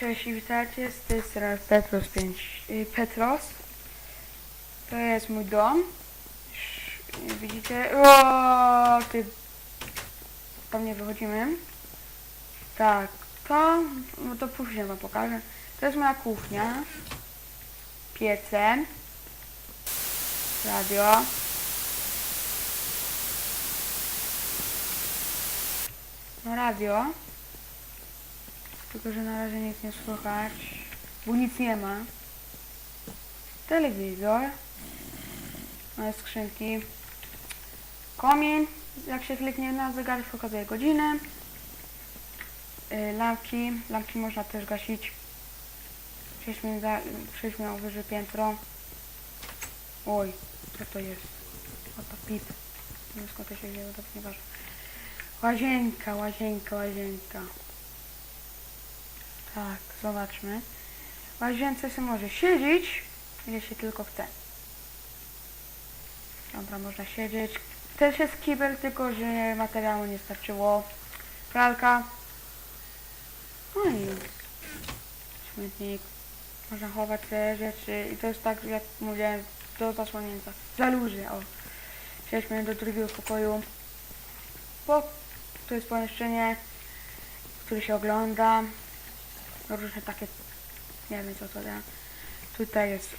Cześć i witajcie, z tej strony Petros 5. y, Petros. To jest mój dom. Widzicie? O, ty. Tam nie wychodzimy. Tak, to, no to później wam pokażę. To jest moja kuchnia. Piece. Radio. No radio. Tylko, że na razie nic nie słychać, bo nic nie ma. Telewizor. Moje skrzynki. Komin. Jak się kliknie na zegarek, pokazuje godzinę. Y, Lampki. Lampki można też gasić. Przejdźmy, na wyżej piętro. Oj, co to jest? Oto pip. Nie wiem skąd to się wzięło, to nieważne. Łazienka, łazienka, łazienka. Tak, zobaczmy. Łazience się może siedzieć, ile się tylko chce. Dobra, można siedzieć. Też jest kibel, tylko że materiału nie starczyło. Pralka. No i śmietnik. Można chować te rzeczy i to jest tak, jak mówiłem, do zasłonięcia. Za luzy, o. Przejdźmy do drugiego pokoju. Bo to jest pomieszczenie, które się ogląda różne takie, nie wiem co to da. Tutaj jest,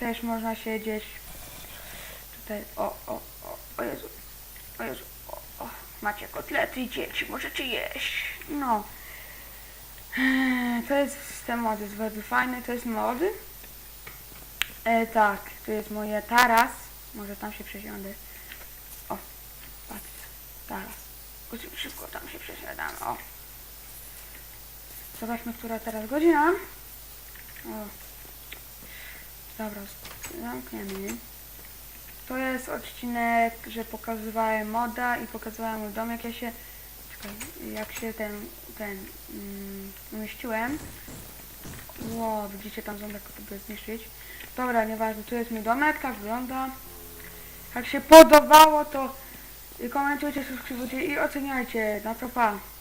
też można siedzieć. Tutaj, o, o, o, o Jezu, o Jezu, o, o, macie kotlety i dzieci, możecie jeść. No. Eee, To jest ten mod, jest bardzo fajny, to jest mody. E, tak, tu jest moje taras. Może tam się przesiądę. O, patrzcie, taras. Szybko tam się przesiadamy, o. Zobaczmy, która teraz godzina. O. Dobra, zamkniemy. To jest odcinek, że pokazywałem moda i pokazywałem mój dom, jak ja się, czekaj, jak się ten, ten, mm, umieściłem. Ło, widzicie tam ząbek, żeby zniszczyć. Dobra, nieważne, tu jest mój domek, tak wygląda. Jak się podobało, to komentujcie, subskrybujcie i oceniajcie. Na to pa.